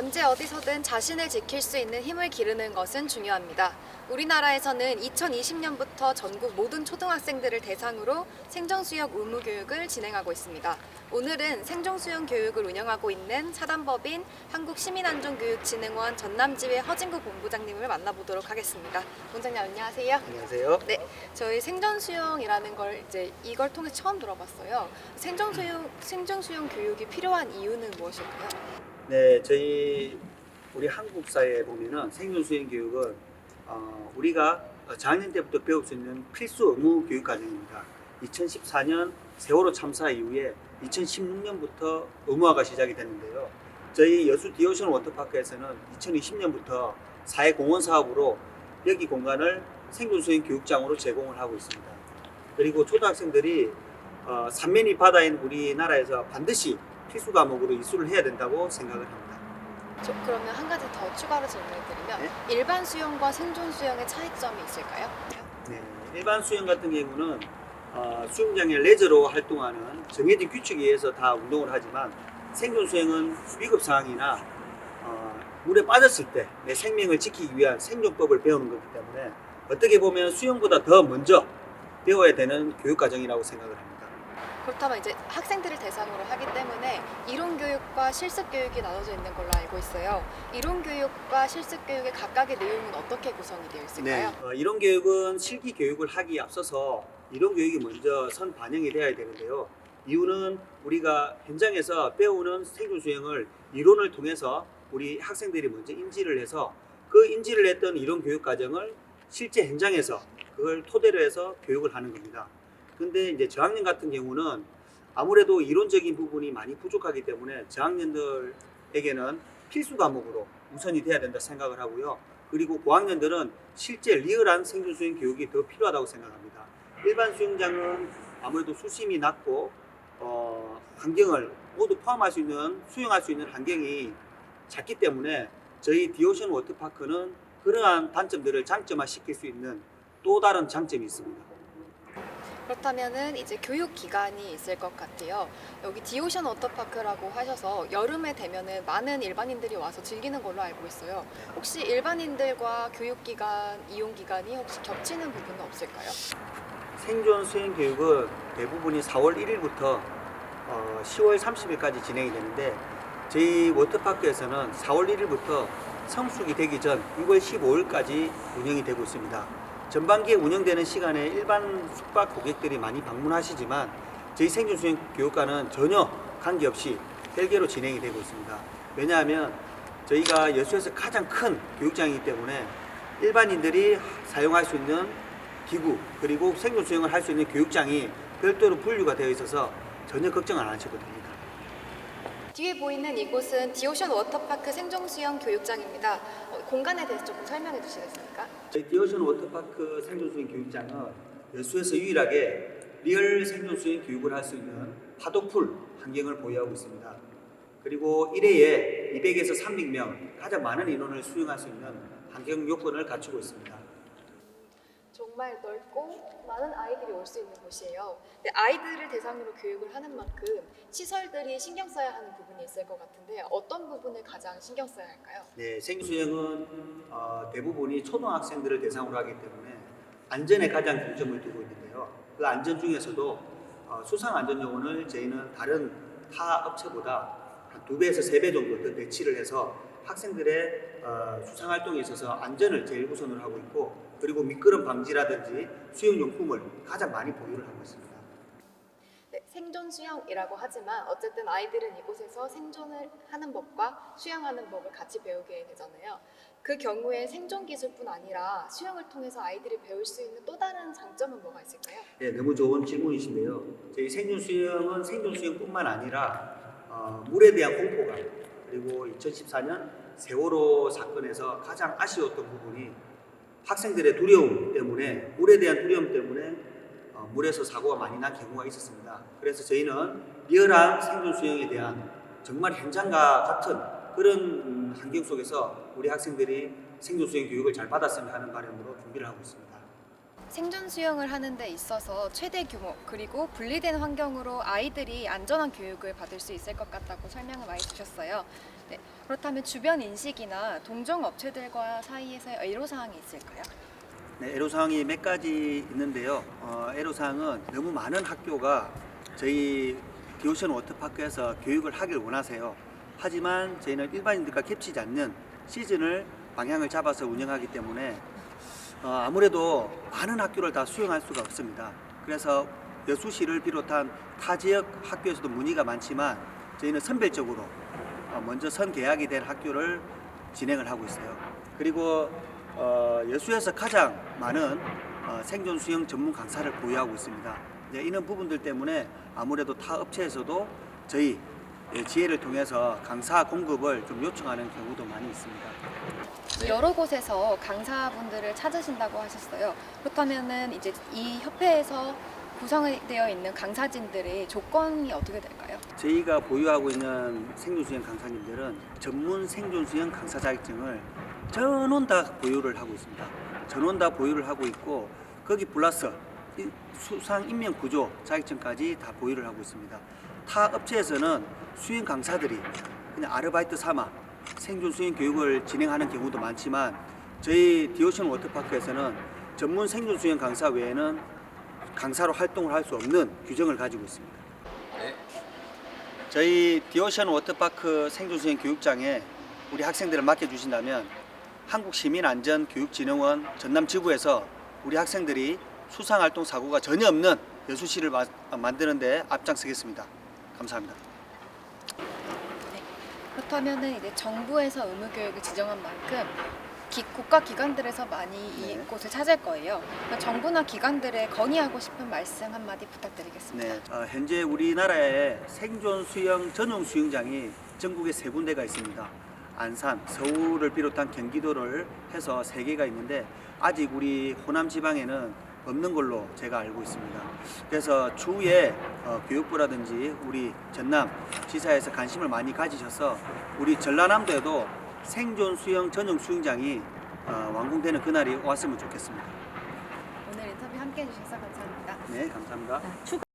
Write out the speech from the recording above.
언제 어디서든 자신을 지킬 수 있는 힘을 기르는 것은 중요합니다. 우리나라에서는 2020년부터 전국 모든 초등학생들을 대상으로 생존수영 의무 교육을 진행하고 있습니다. 오늘은 생존수영 교육을 운영하고 있는 사단법인 한국시민안전교육진흥원 전남지회 허진구 본부장님을 만나보도록 하겠습니다. 본장님 안녕하세요. 안녕하세요. 네, 저희 생존수영이라는 걸 이제 이걸 통해 처음 들어봤어요. 생존수영 생존수영 교육이 필요한 이유는 무엇일까요? 네, 저희 우리 한국 사회에 보면은 생존 수행 교육은 어, 우리가 작년 때부터 배울 수 있는 필수 의무 교육 과정입니다. 2014년 세월호 참사 이후에 2016년부터 의무화가 시작이 됐는데요. 저희 여수 디오션 워터파크에서는 2020년부터 사회 공헌 사업으로 여기 공간을 생존 수행 교육장으로 제공을 하고 있습니다. 그리고 초등학생들이 어, 삼면이 바다인 우리나라에서 반드시 필수 과목으로 이수를 해야 된다고 생각을 합니다. 저 그러면 한 가지 더 추가로 질문을 드리면 네. 일반 수영과 생존 수영의 차이점이 있을까요? 네, 일반 수영 같은 경우는 어, 수영장에 레저로 활동하는 정해진 규칙에 의해서 다 운동을 하지만 생존 수영은 위급 상황이나 어, 물에 빠졌을 때 내 생명을 지키기 위한 생존법을 배우는 거기 때문에 어떻게 보면 수영보다 더 먼저 배워야 되는 교육 과정이라고 생각을 합니다. 그렇다면 이제 학생들을 대상으로 하기 때문에 이론 교육과 실습 교육이 나눠져 있는 걸로 알고 있어요. 이론 교육과 실습 교육의 각각의 내용은 어떻게 구성이 되어 있을까요? 어, 이론 교육은 실기 교육을 하기에 앞서서 이론 교육이 먼저 선 반영이 되어야 되는데요. 이유는 우리가 현장에서 배우는 생존 수영을 이론을 통해서 우리 학생들이 먼저 인지를 해서 그 인지를 했던 이론 교육 과정을 실제 현장에서 그걸 토대로 해서 교육을 하는 겁니다. 근데 이제 저학년 같은 경우는 아무래도 이론적인 부분이 많이 부족하기 때문에 저학년들에게는 필수 과목으로 우선이 돼야 된다 생각을 하고요. 그리고 고학년들은 실제 리얼한 생존 수영 교육이 더 필요하다고 생각합니다. 일반 수영장은 아무래도 수심이 낮고 어, 환경을 모두 포함할 수 있는 수영할 수 있는 환경이 작기 때문에 저희 디오션 워터파크는 그러한 단점들을 장점화 시킬 수 있는 또 다른 장점이 있습니다. 그렇다면은 이제 교육 기간이 있을 것 같아요. 여기 디오션 워터파크라고 하셔서 여름에 되면은 많은 일반인들이 와서 즐기는 걸로 알고 있어요. 혹시 일반인들과 교육 기간, 이용 기간이 혹시 겹치는 부분은 없을까요? 생존 수행 교육은 대부분이 4월 1일부터 어, 10월 30일까지 진행이 되는데 저희 워터파크에서는 4월 1일부터 성수기 되기 전 6월 15일까지 운영이 되고 있습니다. 전반기에 운영되는 시간에 일반 숙박 고객들이 많이 방문하시지만 저희 생존 수행 교육과는 전혀 관계없이 별개로 진행이 되고 있습니다. 왜냐하면 저희가 여수에서 가장 큰 교육장이기 때문에 일반인들이 사용할 수 있는 기구 그리고 생존 수영을 할 수 있는 교육장이 별도로 분류가 되어 있어서 전혀 걱정 안 하셔도 됩니다. 뒤에 보이는 이곳은 디오션 워터파크 생존 수영 교육장입니다. 어, 공간에 대해서 조금 설명해 주시겠습니까? 저희 디오션 워터파크 생존 수영 교육장은 여수에서 유일하게 리얼 생존 수영 교육을 할 수 있는 파도풀 환경을 보유하고 있습니다. 그리고 1회에 200에서 300명 가장 많은 인원을 수용할 수 있는 환경 요건을 갖추고 있습니다. 정말 넓고 많은 아이들이 올 수 있는 곳이에요. 근데 아이들을 대상으로 교육을 하는 만큼 시설들이 신경 써야 하는 부분이 있을 것 같은데 어떤 부분을 가장 신경 써야 할까요? 네, 생수영은 어, 대부분이 초등학생들을 대상으로 하기 때문에 안전에 가장 중점을 두고 있는데요. 그 안전 중에서도 어, 수상 안전 요원을 저희는 다른 타 업체보다 한 두 배에서 세 배 정도 더 배치를 해서 학생들의 어, 수상 활동에 있어서 안전을 제일 우선으로 하고 있고 그리고 미끄럼 방지라든지 수영용품을 가장 많이 보유를 하고 있습니다. 네, 생존 수영이라고 하지만 어쨌든 아이들은 이곳에서 생존을 하는 법과 수영하는 법을 같이 배우게 되잖아요. 그 경우에 생존 기술뿐 아니라 수영을 통해서 아이들이 배울 수 있는 또 다른 장점은 뭐가 있을까요? 네, 너무 좋은 질문이신데요. 저희 생존 수영은 생존 수영뿐만 아니라 어, 물에 대한 공포감 그리고 2014년 세월호 사건에서 가장 아쉬웠던 부분이 학생들의 두려움 때문에 물에 대한 두려움 때문에 어, 물에서 사고가 많이 난 경우가 있었습니다. 그래서 저희는 리얼한 생존 수영에 대한 정말 현장과 같은 그런 음, 환경 속에서 우리 학생들이 생존 수영 교육을 잘 받았으면 하는 바람으로 준비를 하고 있습니다. 생존 수영을 하는 데 있어서 최대 규모 그리고 분리된 환경으로 아이들이 안전한 교육을 받을 수 있을 것 같다고 설명을 많이 주셨어요. 네, 그렇다면 주변 인식이나 동종 업체들과 사이에서 애로 사항이 있을까요? 네, 애로사항이 몇 가지 있는데요. 어, 애로사항은 너무 많은 학교가 저희 디오션 워터파크에서 교육을 하길 원하세요. 하지만 저희는 일반인들과 겹치지 않는 시즌을 방향을 잡아서 운영하기 때문에 어, 아무래도 많은 학교를 다 수용할 수가 없습니다. 그래서 여수시를 비롯한 타 지역 학교에서도 문의가 많지만 저희는 선별적으로 어, 먼저 선 계약이 된 학교를 진행을 하고 있어요. 그리고 어, 여수에서 가장 많은 어, 생존 수영 전문 강사를 보유하고 있습니다. 네, 이런 부분들 때문에 아무래도 타 업체에서도 저희 예, 지혜를 통해서 강사 공급을 좀 요청하는 경우도 많이 있습니다. 여러 곳에서 강사분들을 찾으신다고 하셨어요. 그렇다면은 이제 이 협회에서 구성되어 있는 강사진들의 조건이 어떻게 될까요? 저희가 보유하고 있는 생존수영 강사님들은 전문 생존수영 강사 자격증을 전원 다 보유를 하고 있습니다. 전원 다 보유를 하고 있고 거기 플러스 이 수상 인명 구조 자격증까지 다 보유를 하고 있습니다. 타 업체에서는 수영 강사들이 그냥 아르바이트 삼아 생존 수영 교육을 진행하는 경우도 많지만 저희 디오션 워터파크에서는 전문 생존 수영 강사 외에는 강사로 활동을 할 수 없는 규정을 가지고 있습니다. 저희 디오션 워터파크 생존수영 교육장에 우리 학생들을 맡겨주신다면 한국시민안전교육진흥원 전남지부에서 우리 학생들이 수상활동 사고가 전혀 없는 여수시를 마- 만드는 데 앞장서겠습니다. 감사합니다. 그렇다면은 이제 정부에서 의무 교육을 지정한 만큼 기- 국가 기관들에서 많이 네. 이곳을 찾을 거예요. 그러니까 정부나 기관들에 건의하고 싶은 말씀 한마디 부탁드리겠습니다. 네, 어, 현재 우리나라에 생존 수영 전용 수영장이 전국에 세 군데가 있습니다. 안산, 서울을 비롯한 경기도를 해서 세 개가 있는데 아직 우리 호남 지방에는 없는 걸로 제가 알고 있습니다. 그래서 추후에 어, 교육부라든지 우리 전남 지사에서 관심을 많이 가지셔서 우리 전라남도에도 생존 수영 전용 수영장이 어, 완공되는 그날이 왔으면 좋겠습니다. 오늘 인터뷰 함께 해주셔서 감사합니다. 네, 감사합니다.